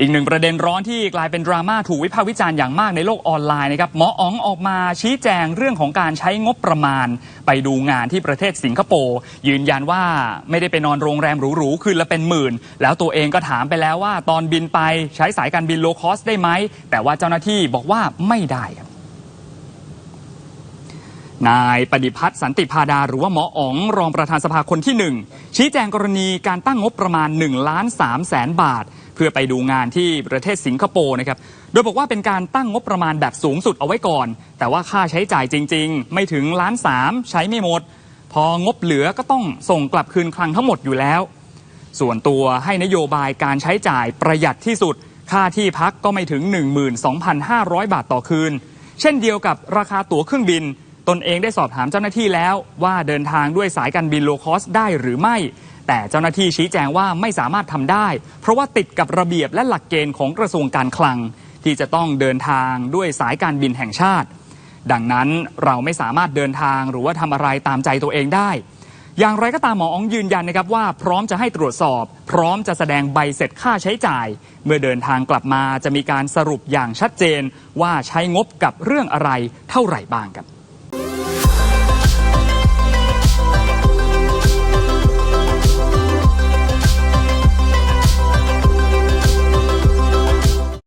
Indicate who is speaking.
Speaker 1: อีกหนึ่งประเด็นร้อนที่กลายเป็นดราม่าถูกวิพากษ์วิจารณ์อย่างมากในโลกออนไลน์นะครับหมออ๋องออกมาชี้แจงเรื่องของการใช้งบประมาณ ไปดูงานที่ประเทศสิงคโปร์ยืนยันว่าไม่ได้ไปนอนโรงแรมหรูๆคืนละเป็นหมื่น แล้วตัวเองก็ถามไปแล้วว่าตอนบินไปใช้สายการบินโลคอสได้ไหม แต่ว่าเจ้าหน้าที่บอกว่าไม่ได้ครับนายปฏิพัฒน์สันติพาดาหรือว่าหมออ๋องรองประธานสภาคนที่หนึ่งชี้แจงกรณีการตั้งงบประมาณ1ล้าน3แสนบาท เพื่อไปดูงานที่ประเทศสิงคโปร์นะครับ โดยบอกว่าเป็นการตั้งงบประมาณแบบสูงสุดเอาไว้ก่อน แต่ว่าค่าใช้จ่ายจริง ๆ ไม่ถึงล้านสามใช้ไม่หมด พองบเหลือก็ต้องส่งกลับคืนคลังทั้งหมดอยู่แล้ว ส่วนตัวให้นโยบายการใช้จ่ายประหยัดที่สุด ค่าที่พักก็ไม่ถึง 12,500 บาทต่อคืน เช่นเดียวกับราคาตั๋วเครื่องบิน ตนเองได้สอบถามเจ้าหน้าที่แล้วว่าเดินทางด้วยสายการบินโลคอสได้หรือไม่ แต่เจ้าหน้าที่ชี้แจงว่าไม่สามารถทำได้ เพราะว่าติดกับระเบียบและหลักเกณฑ์ของกระทรวงการคลัง ที่จะต้องเดินทางด้วยสายการบินแห่งชาติ ดังนั้นเราไม่สามารถเดินทางหรือว่าทำอะไรตามใจตัวเองได้ อย่างไรก็ตามหมออ๋องยืนยันนะครับว่าพร้อมจะให้ตรวจสอบ พร้อมจะแสดงใบเสร็จค่าใช้จ่าย เมื่อเดินทางกลับมาจะมีการสรุปอย่างชัดเจนว่าใช้งบกับเรื่องอะไรเท่าไหร่บ้างครับ